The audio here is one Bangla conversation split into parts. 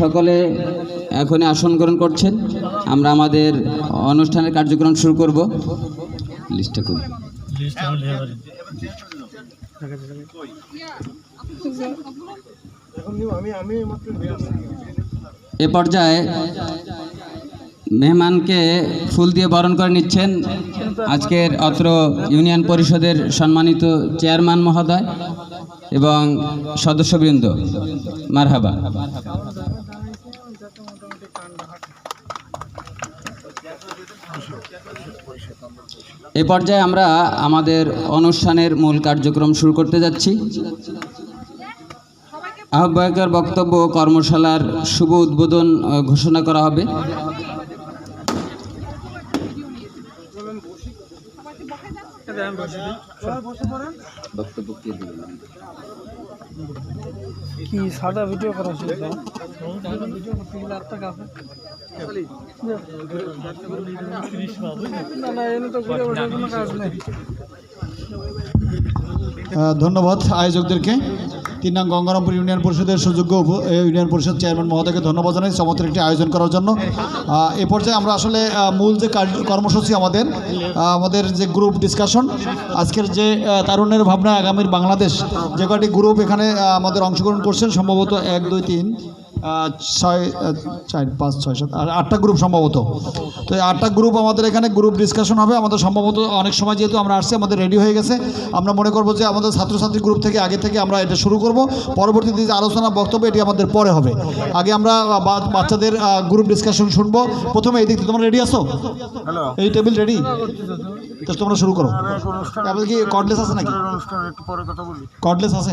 সকলে এখনই আসন গ্রহণ করছেন। আমরা আমাদের অনুষ্ঠানের কার্যক্রম শুরু করব। লিস্টটা করি এ পর্যায়ে মেহমানকে ফুল দিয়ে বরণ করে নিচ্ছেন আজকের অত্র ইউনিয়ন পরিষদের সম্মানিত চেয়ারম্যান মহোদয়। এবং সদস্যবৃন্দ, মারহাবা। এ পর্যায়ে আমরা আমাদের অনুষ্ঠানের মূল কার্যক্রম শুরু করতে যাচ্ছি। আহ্বায়কের বক্তব্য কর্মশালার শুভ উদ্বোধন ঘোষণা করা হবে। বক্তব্য কে দিবেন কি সাদা ভিডিও করা ছিল ভিডিও করতে গেলে আটটা না না এনে তো ঘুরে কোনো কাজ নেই আহ, ধন্যবাদ আয়োজকদেরকে। তিন নং গঙ্গারামপুর ইউনিয়ন পরিষদের সুযোগ্য ইউনিয়ন পরিষদ চেয়ারম্যান মহোদয়কে ধন্যবাদ জানাই চমৎকার একটি আয়োজন করার জন্য। এ পর্যায়ে আমরা আসলে মূল যে কর্মসূচি আমাদের আমাদের যে গ্রুপ ডিসকাশন আজকের যে তারুণ্যের ভাবনা আগামীর বাংলাদেশ, যে কয়টি গ্রুপ এখানে আমাদের অংশগ্রহণ করছেন, সম্ভবত এক, দুই, তিন। ছয় চার পাঁচ ছয় সাত আর আটটা গ্রুপ সম্ভবত। তো এই আটটা গ্রুপ আমাদের এখানে গ্রুপ ডিসকাশন হবে। আমাদের সম্ভবত অনেক সময় যেহেতু আমরা আসছি আমাদের রেডি হয়ে গেছে। আমরা মনে করব যে আমাদের ছাত্রছাত্রী গ্রুপ থেকে আগে থেকে আমরা এটা শুরু করব। পরবর্তীতে যে আলোচনা বক্তব্য এটি আমাদের পরে হবে। আগে আমরা বাচ্চাদের গ্রুপ ডিসকাশন শুনব। প্রথমে এই দিক থেকে তোমরা রেডি আছো? এই টেবিল রেডি তো তোমরা শুরু করো। তারপরে কি কর্ডলেস আছে নাকি? কর্ডলেস আছে?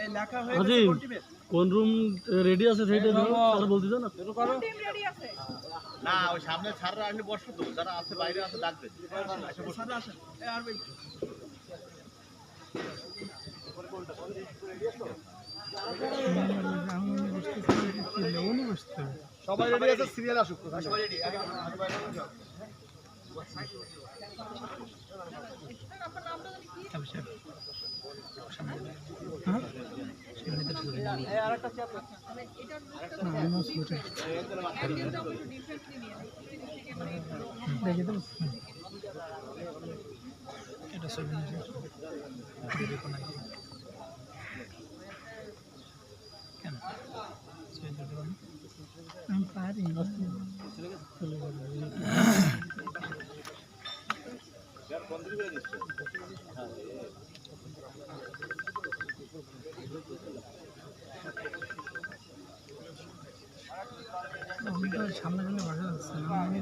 আজি কোন রুম রেডি আছে সেইটা আর বলতে দাও না। না ওই সামনে ছাড়রা আসলে বসো তো যারা আছে বাইরে আছে ডাকবে। উনি বসতে হবে সবাই রেডি আছে? সিরিয়াল আসুক সবাই রেডি দেখে তো এটা কেন আমি পারি আমি তো সামনে সামনে বাসা যাচ্ছে না? আমি